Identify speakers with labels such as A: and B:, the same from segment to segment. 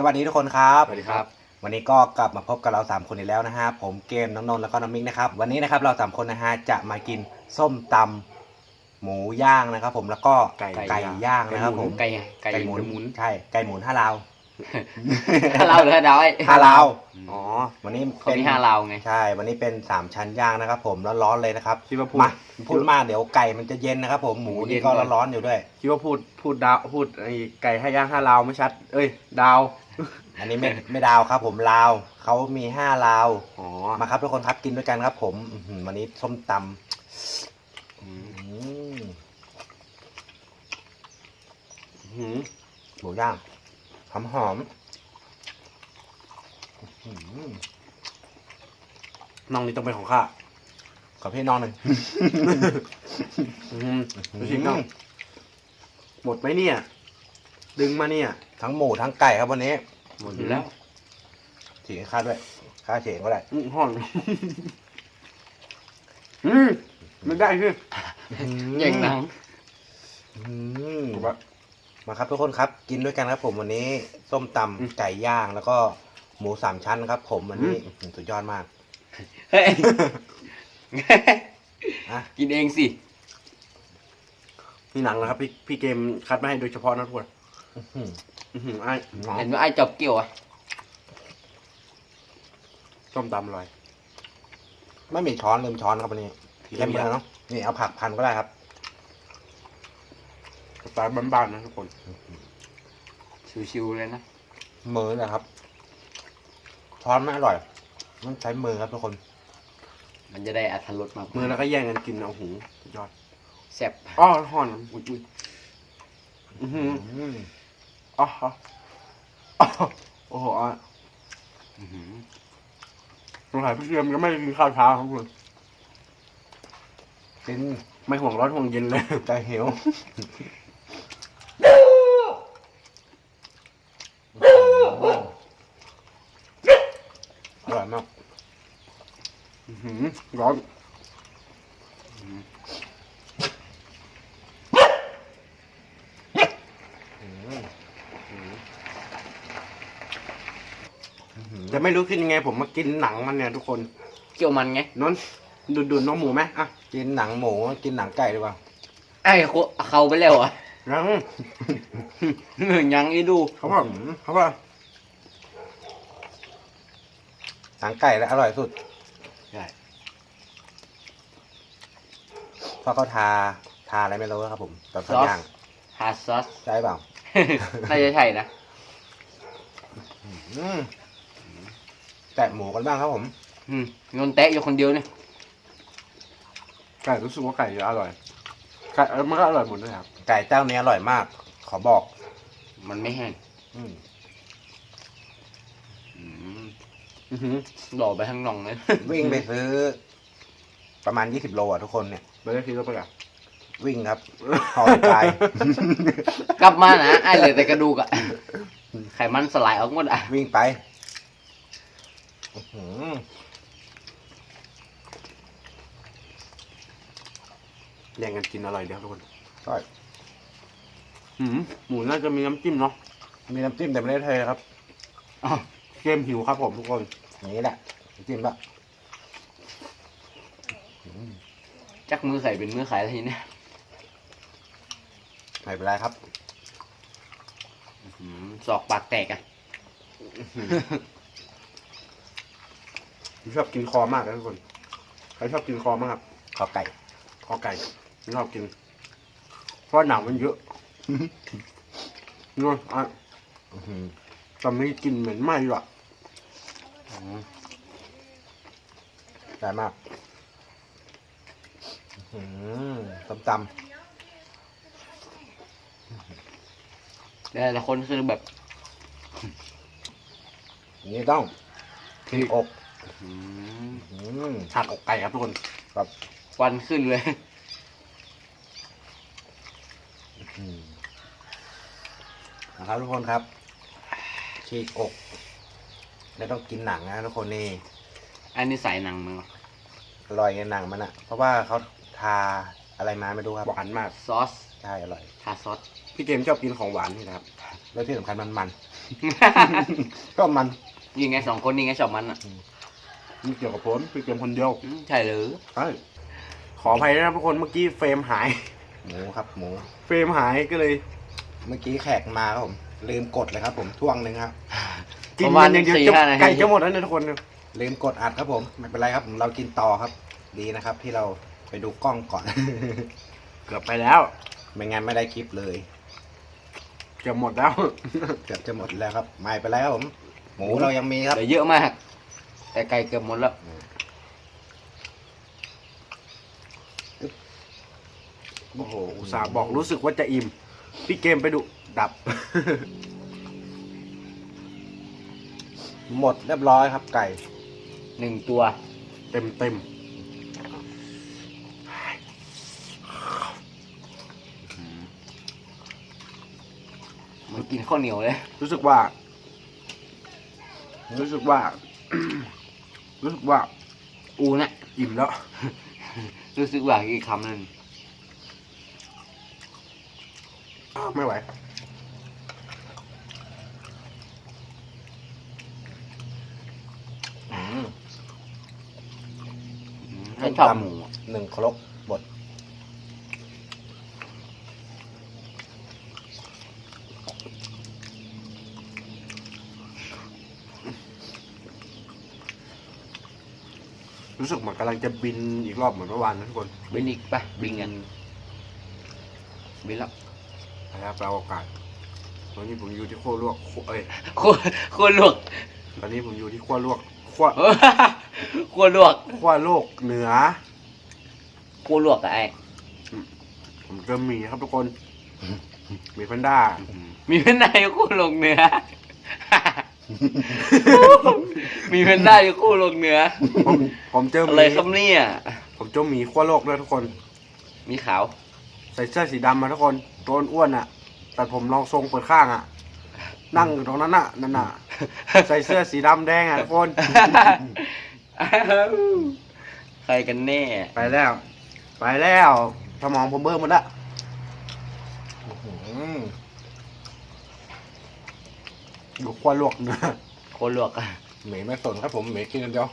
A: สวัสดีทุกคนครับ
B: สวัสดีครับ
A: วันนี้ก็กลับมาพบกับเรา 3 คนอีกแล้วนะฮะ ผมเกมน้องนนท์แล้วก็น้องมิกนะครับ วันนี้นะครับเรา 3 คนนะฮะจะมากินส้มตำหมูย่างนะครับ ผมแล้วก็
B: ไก่
A: ไก่ย่างนะครับผม
C: ไก่ไก่
A: ไก่หมุน
B: หมุน
A: ใช่ไก่หมุนห้าลาว
C: ถ้าเราเหลือดาวไอ้
A: ห้าลาว
B: อ๋อ
A: วันนี้
C: เขามีห้าลาวไง
A: ใช่ วันนี้เป็น3ชั้นย่างนะครับ ผมร้อนๆเลยนะครับ
B: คิดว่าพูด
A: มาพูดมากเดี๋ยวไก่มันจะเย็นนะครับ ผมหมูนี่ก็ร้อนๆอยู่ด้วย
B: คิดว่าพูดพูดดาวพูดไอ้ไก่ให้ย่างห้าลาวไม่ชัด เอ้ย ดาว
A: อันนี้ไม่ไม่ดาวครับ ผมลาวเขามีห้าลาว
B: อ๋อ
A: มาครับทุกคนครับกินด้วยกันครับ ผมอื้อหือวันนี้ส้มตำ
B: อืม
A: อืม
B: หืม
A: หมูย่างหอมหอมๆอื้อหือ
B: น้องนี่ต้องเป็นของข้า
A: ขอพี่น้องหนึ่ง
B: อืมดูสิน้องหมดไหมเนี่ย ดึงมาเนี่ย
A: ทั้งหมูทั้งไก่ครับวันนี้
C: หมดอยู่แล้ว
A: ฉีกให้ข้าด้วยข้าเฉียงก็ได้
B: อืมห่อนอืมไม่ได้พี่
C: เย่งหนัง
A: อื้อหือ
B: ผมว่า
A: มาครับทุกคนครับ กินด้วยกันครับผมวันนี้ ส้มต
B: อืมำ
A: ไก่ย่างแล้วก็หมูสามชั้นครับ ผมวันนี้อื้อหือสุดยอดมาก
C: เฮ้ย
A: อะ
C: กินเองสิ
B: นี่หนังนะครับ พี่พี่เกมคัดมาให้โดยเฉพาะนะทุกคน
A: อื้อหือ
B: อื้อหือไอ้
C: เห็นว่าไอ้จบเกี่ยวอะ
B: ส้มตำอร่อย
A: ไม่มีช้อนลืมช้อนครับวันนี้
B: พี่
A: เต็มมือเนาะนี่เอาผักพันก็ได้ครับ
B: สไตล์บ้านๆนะทุกคน
C: ชิวๆเลยนะ
A: มือนะครับช้อนไม่อร่อยต้องใช้มือครับทุกคน
C: มันจะได้อัตรสมาก
B: มือแล้วก็แย่งกันกินเอาหูสุดยอด
C: แซ่บ
B: อ้อห่อนอุ้ยอุ้ยอือหือ
A: อืม
B: อ๋ออ๋อโอ้โหอะ
C: อื้อหือ
B: สงสัยพี่เกมก็ไม่ได้กินข้าวเช้าครับคุณ
A: กิน
B: ไม่ห่วงร้อนห่วงเย็นเลย
A: ใจหิวอร่อยมาก
B: อื้อหือร้อน จะไม่รู้ขึ้นยังไง ผมมากินหนังมันเนี่ยทุกคน
C: เกี่ยวมันไง
B: นนดูดดูดน้องหมูไหมอะ
A: กินหนังหมูกินหนังไก่ดีกว่า
C: ไอ้เขาเขาไปแล้วอะ
B: ยัง
C: ยังอีดู
B: เขาบอกเขาว่า
A: หนังไก่แล้วอร่อยสุด
C: ใช่
A: เพราะเขาทาทาอะไรไม่รู้ครับผมตอน
C: ซ
A: เขา
C: อส
A: ย่าง
C: ฮาร์ดซอส
A: ใช่เปล่า
C: น่าจะใช่นะ
A: อืม แตะหมูกันบ้างครับผม
C: อืมนนแตะอยู่คนเดียวเนี่ย
B: ไก่รู้สึกว่าไก่จะอร่อยไก่เออมันก็อร่อยหมดเลยครับ
A: ไก่เจ้านี้อร่อยมาก ขอบอก
C: มันไม่แห้ง
A: อืม
C: อืม
B: อือหือ
C: หล่อไปทั้งน่องเลย
A: วิ่งไปซื้อ ประมาณยี่สิบโลอะทุกคนเนี่ย
B: ไปได้ทีแล้วปะล่ะ
A: วิ่งครับหอมกาย
C: กลับมานะไอ้เหลือแต่กระดูกอะไขมันสลายออกหมดอะ
A: วิ่งไปอื้อหือ
B: แย่งกันกินอร่อยเดียวทุกคน
A: ก็
B: อืมหมูน่าจะมีน้ำจิ้มเนาะ
A: มีน้ำจิ้มแต่ไม่ได้เทครับ
C: อ้าว
B: เกมหิวครับผมทุกคน
A: อย่างนี้แหละน้ำจิ้มละ
C: จักมือไข่เป็นมือไข่แล้วทีเนี้ย
A: ไม่เป็นไรครับ
C: อืมศอกปากแตกอะ
B: ผมชอบกินคอมากนะทุกคนใครชอบกินคอมากครับ
A: ขอไก่
B: คอไก่ผมชอบกิน เพราะหนังมันเยอะนู่นอะ
A: อื้อหือ
B: ตอนนี้กินเหม็นไหม้อยู่อะ
A: ได้มากอื้อหือต้มต
C: แต่ละคนคือแบบำ
A: อย่างนี้ต้องพริกอก
C: อืม
A: อืม
B: หักอกไก่ครับทุกคน
C: ควันขึ้นเลย
A: อืมนะครับทุกคนครับ ฉีกอก แล้วต้องกินหนังนะทุกคนนี่
C: อันนี้ใส่หนังมั้งวะ
A: อร่อยในหนังมันอะเพราะว่าเขาทาอะไรมาไม่รู้ครับ
B: หวานมาก
C: ซอส
A: ใช่อร่อย
C: ทาซอส
B: พี่เกมชอบกินของหวานนี่นะครับ
A: แล้วที่สำคัญมันมัน ก็มัน
C: ยิงไงสองคนนี่ไงชอบมันอะ
B: มั นเกี่ยวกับผมพี่เกมคนเดียว
C: อืมใช่หรือ
B: ใช่ขออภัยนะครับทุกคนเมื่อกี้เฟรมหาย
A: หมูครับหมู
B: เฟรมหายก็เลย
A: เมื่อกี้แขกมาครับผม ลืมกดเลยครับผมท่วงหนึ่งครับ
B: กิ
C: ป
B: น
C: ระมาณ
B: อย่างเดียว
C: สี่
B: จะ
C: ห้านา
B: ไก่
C: ที
B: จะหมดแล้วเนี่ยทุกคน
A: ลืมกดอัดครับผม ไม่เป็นไรครับผมเรากินต่อครับ ดีนะครับ ที่เราไปดูกล้องก่อน
B: เกือบไปแล้ว
A: ไม่งั้นไม่ได้คลิปเลย
B: เกือบหมดแล้ว
A: เกือบจะหมดแล้วครับไม่ไปนแล้วครับผม หมูเรายังมีครับ
C: เหลือเยอะมาก แต่ไก่เกือบหมดแล้ว
B: โอ้โหอุตส่าห์บอกรู้สึกว่าจะอิ่ม พี่เกมไปดูดับ
A: หมดเรียบร้อยครับไก่
C: หนึ่งตัว
B: เต็มเต็ม
C: มันกินข้าวเหนียวเลย
B: รู้สึกว่า รู้สึกว่า รู้สึกว่า
C: อูน่ะ
B: อิ่มแล้ว
C: รู้สึกว่าอีกคำหนึ่ง
B: อ้าวไม่ไหว
A: อืม
C: ฉันชอบหมูอะ
A: หนึ่งครกบด
B: รู้สึกเหมือนกำลังจะบินอีกรอบเหมือนเมื่อวานนะทุกคน
C: บินอีกปะบินกันบินแล้ว
B: นะครับเราโอกาสตอนนี้ผมอยู่ที่ขั้วลวกขั้วเอ้ย
C: โคตรโคตรลวก
B: ตอนนี้ผมอยู่ที่ขั้วลวกขั้ว
C: โคตรลวก
B: ขั้วโลกเหนือ
C: โคตรลวกอะไอ้
B: ผมเจอหมีครับทุกคนหมีแพนด้า
C: มีเป็นได้โคตรลงเนื้อ มีเป็นได้โคตรลงเนื้อ
B: ผมผมเจอห
C: อะไร
B: มี
C: ครับเนี่ย
B: ผมเจอหมีขั้วโลกด้วยทุกคน
C: มีขาว
B: ใส่เสื้อสีดำมาทุกคน ตัวอ้วนๆอะ แต่ผมลองทรงเปิดข้างอะ นั่งอยู่ตรงนั้นอะนั่นน่ะ ใส่เสื้อสีดำแดงอะทุกคน
C: ใครกันแน่
B: ไปแล้ว ไปแล้ว สมองผมเบิ่มหมดละ
A: อืม
B: อ ยู่ขั้วลวกเนื้อ
C: โคตรลวกอะ
A: หมีไม่สนครับผมหมีกินกันเดียว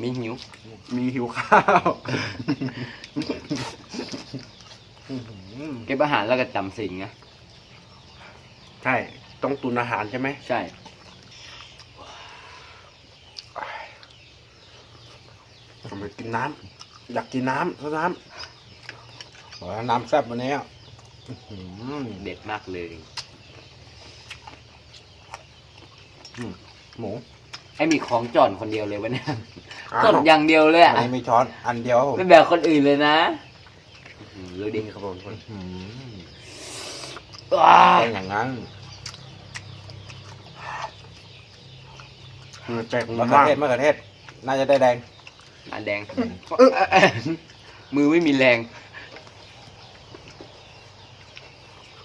C: มีหิว
B: มีหิวข้าว
A: อืม
C: เก็บอาหารแล้วก็จำสิ่งนะ
B: ใช่ต้องตุนอาหารใช่ไหม
C: ใช่
B: ผมไปกินน้ำอยากกินน้ำซดน้
A: บอกว่าน้ำแซ่บวันนี้อะอื้อหือ
C: เด็ดมากเลย
A: หมู
C: ไอ้มีของจอนคนเดียวเลยวันนี้ำจอนอย่างเดียวเลย
A: อั
C: อะ
A: นนี้มีช้อนอันเดียวครับผม
C: ไม่แบบคนอื่นเลยนะรู้ดิ
B: นี่ครับผมทุกคน
A: อื้อหือ
C: ว้า
A: เป็นอย่างนั้น
B: เหงื่อแตก
A: มะ
B: มาก
A: เขือเทศมะเขือเทศน่าจะได้แดง
C: อันแดง มือไม่มีแรง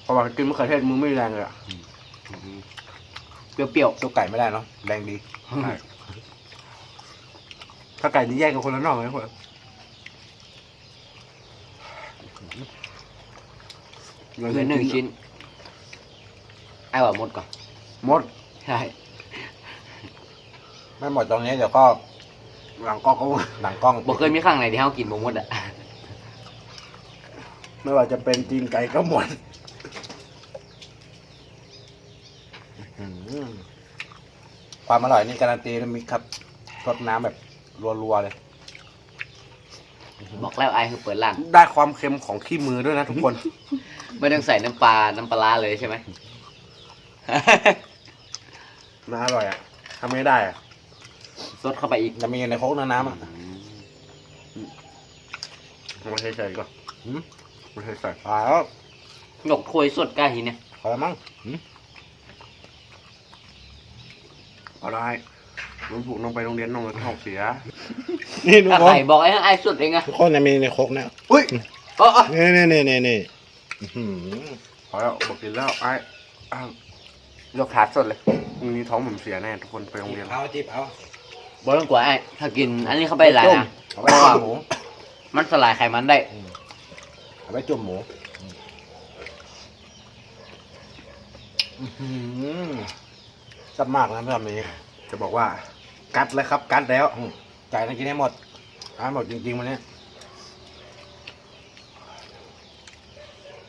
B: พอว่ากินมะเขือเทศมือไม่แรงเลยอะ
C: เปรี้ยว
A: สู้ไก่ไม่ได้เนาะแรงดี
B: ใช่ถ้าไก่นี่แยกกันคนละน่องเลยทุกคน
C: ๆเหลือหนึ่งชิ้นไอ้ว่าหมดก่อน
B: หมด
C: ใช่
A: ไม่หมดตรงนี้เดี๋ยวก็
B: หลังก็ก็
A: หลังกล้อง
C: บอกเคยมีข้างไหนที่เขากินบ่หมดอะ
B: ไม่ว่าจะเป็นตีนไก่ก็หมด
A: อื้อหือ ความอร่อยนี่การันตีนะมิกครับรสน้ำแบบรัวๆเลย
C: บอกแล้วไอ้คือเปิดร้าน
B: ได้ความเค็มของขี้มือด้วยนะทุกคน
C: ไม่ต้องใส่น้ำปลา น้ำปลาร้าเลยใช่ไหม
B: น่าอร่อยอะทำไม่ได้อะ
C: ซดเข้าไปอีก
A: จะมีในโค้กน้ำอะ
B: ไม่ใช่ใส่ก็
A: หืม
B: ไม่ใช่ใส่
A: อ่าแล้ว
C: หนกคุยสดกล้าหินเนี่ย
A: พอแล้วมั้งหืม
B: เอาได้มันผูกน้องไปโรงเรียนน้องเลยท้องเสีย
A: นี่ทุก
C: ถ้า
A: ค
C: ใคร
A: น
C: บอกไอ้ไอ้สดเองอะ
A: ทุกคนจะมีในโค้กเนี่ย
B: อุ้ย
C: อ๋ออ๋อ
A: นี่นี่นี่นี่นี่อื้อหือ
B: พอแล้วบอกกินแล้วไอ้อ้าวย
C: กขาดสดเลย
B: พรุ่งนี้ท้องผมเสียแน่ทุกคนไปโรงเรียน
A: เอาจิบเอา
C: บอกต้องกลัวไอ้ถ้ากินอันนี้เข้าไปหลายนะ
A: เอาไปจุ่มหมู
C: มันสลายไขมันได้
A: เอาไปจุ่มหมูอื้อหือ สับมากนะพี่ทำนี้จะบอกว่า กัดแล้วครับ กัดแล้วอืมไก่ต้องกินให้หมดให้หมดจริงๆวันนี้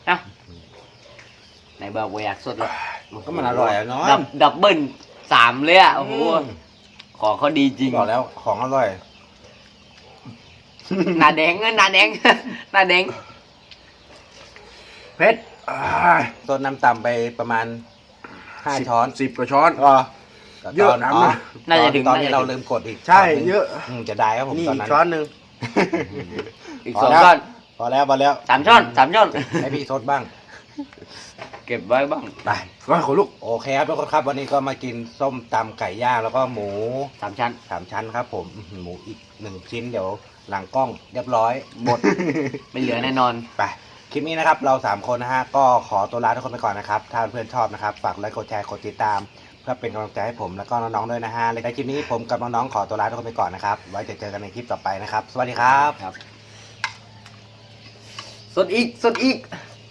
C: อะไหนบอกว่าอยากสดแล้ว
A: ก็มันอร่อยอะเนาะ
C: ดับดับเบิลสามเลยอะโอ้โห
A: อืม
C: ของเขาดีจริง
A: บอกแล้วของอร่อย
C: หน้าแดงเงินหน้าแดงหน้าแดง
B: เผ็ดอ่า
A: ต้นน้ำต่ำไปประมาณ ห้าช้อน
B: สิบกว่าช้อน
A: ก็
B: เยอะ
A: ตน
B: นะ
C: น่าจะถึง
A: ตอน
C: น่าจะ
A: นี้
C: ถึง
A: เราลืมกดอีก
B: ใช่
A: ช้นหนึ่ง
B: เยอะ
A: อืมจะได้ครับผม
B: นี่
A: ตอนนั้น
B: ช้อนหนึ่ง
C: อีก
A: พอ
C: สอง
A: แล้ว
C: ช้อน
A: พอแล้วพอแล้ว
C: สามช้อนสามช้อน
A: ให้พี่ทดบ้าง
C: เก็บไว้บ้าง
A: ไป
B: ร้อยขนลุก
A: โอเคครับทุกคนครับวันนี้ก็มากินส้มตำไก่ย่างแล้วก็หมู
C: สามชั้น
A: สามชั้นครับ ผมอื้อหือหมูอีกหนึ่งชิ้นเดี๋ยวหลังกล้องเรียบร้อยหมด
C: ไม่เหลือแน่นอน
A: ไป คลิปนี้นะครับเราสามคนนะฮะก็ขอตัวลาทุกคนไปก่อนนะครับ ถ้าเพื่อนชอบนะครับฝากไลค์กดแชร์กดติดตาม เพื่อเป็นกำลังใจให้ผมแล้วก็น้องๆด้วยนะฮะในคลิปนี้ผมกับน้องๆขอตัวลาทุกคนไปก่อนนะครับไว้จะเจอกันในคลิปต่อไปนะครับ สวัสดีครับ
C: ครับ สดอีก สดอีก